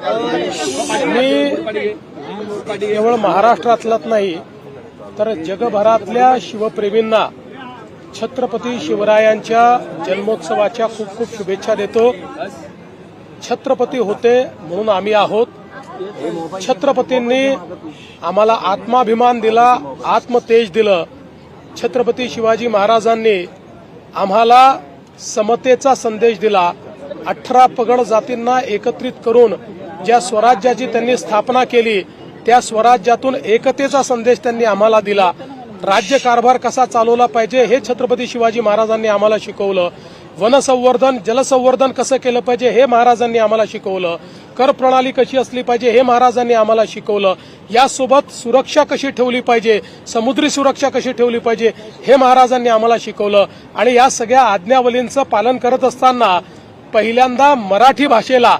मी केवळ महाराष्ट्रातलाच नाही तर जगभरातल्या शिवप्रेमींना छत्रपती शिवरायांच्या जन्मोत्सवाच्या खूप खूप शुभेच्छा देतो. छत्रपती होते म्हणून आम्ही आहोत. छत्रपतींनी आम्हाला आत्माभिमान दिला आत्मतेज दिलं. छत्रपती शिवाजी महाराजांनी आम्हाला समतेचा संदेश दिला. अठरा पगड जातींना एकत्रित करून ज्या स्वराज्याची त्यांनी स्थापना केली त्या स्वराज्यातून एकतेचा संदेश त्यांनी आम्हाला दिला. राज्यकारभार कसा चालवला पाहिजे हे छत्रपती शिवाजी महाराजांनी आम्हाला शिकवलं. वनसंवर्धन जलसंवर्धन कसं केलं पाहिजे हे महाराजांनी आम्हाला शिकवलं. कर प्रणाली कशी असली पाहिजे हे महाराजांनी आम्हाला शिकवलं. यासोबत सुरक्षा कशी ठेवली पाहिजे समुद्री सुरक्षा कशी ठेवली पाहिजे हे महाराजांनी आम्हाला शिकवलं. आणि या सगळ्या आज्ञावलींचं पालन करत असताना पहिल्यांदा मराठी भाषेला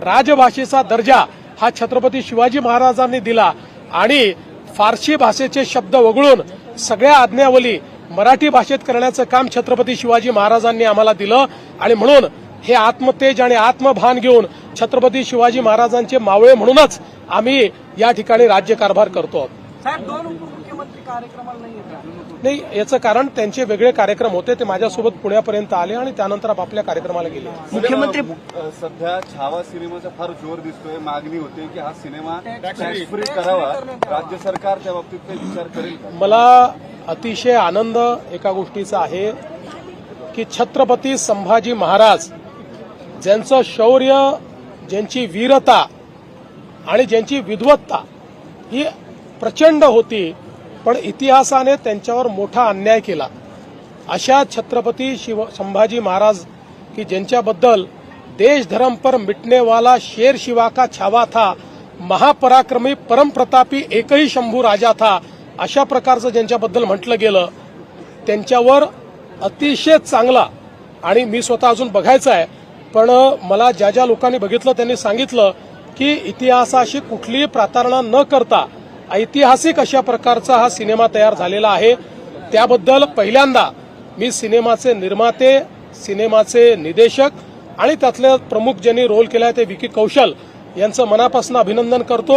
राजभाषेचा दर्जा हा छत्रपती शिवाजी महाराजांनी दिला आणि फारसी भाषेचे शब्द वगळून सगळ्या आज्ञावली मराठी भाषेत करण्याचं काम छत्रपती शिवाजी महाराजांनी आम्हाला दिलं. आणि म्हणून हे आत्मतेज आणि आत्मभान घेऊन छत्रपती शिवाजी महाराजांचे मावळे म्हणूनच आम्ही या ठिकाणी राज्यकारभार करतो. उपमुख्यमंत्री कार्यक्रमाला नाही येतात नाही याचं कारण त्यांचे वेगळे कार्यक्रम होते ते माझ्यासोबत पुण्यापर्यंत आले आणि त्यानंतर आपापल्या कार्यक्रमाला गेले. मुख्यमंत्री सध्या छावा सिनेमाचा फार जोर दिसतोय मागणी होते की हा सिनेमा टॅक्स फ्री करावा. राज्य सरकार त्या बाबतीत विचार करेल मला अतिशय आनंद एका गोष्टीचा आहे की छत्रपती संभाजी महाराज ज्यांचं शौर्य ज्यांची वीरता आणि ज्यांची विद्वत्ता ही प्रचंड होती पण इतिहासाने त्यांच्यावर मोठा अन्याय केला. अशा छत्रपती शिव संभाजी महाराज की ज्यांच्याबद्दल देश धर्म पर मिटनेवाला शेर शिवा का छावा था महापराक्रमी परमप्रतापी एकही शंभू राजा था अशा प्रकारचं ज्यांच्याबद्दल म्हटलं गेलं त्यांच्यावर अतिशय चांगला आणि मी स्वतः अजून बघायचं आहे पण मला ज्या ज्या लोकांनी बघितलं त्यांनी सांगितलं की इतिहासाशी कुठलीही प्रातारणा न करता ऐतिहासिक अशा प्रकारचा हा सिनेमा तयार झालेला आहे. त्याबद्दल पहिल्यांदा मी सिनेमाचे निर्माते सिनेमाचे निदेशक आणि त्यातले प्रमुख ज्यांनी रोल केला आहे ते विकी कौशल यांचं मनापासून अभिनंदन करतो.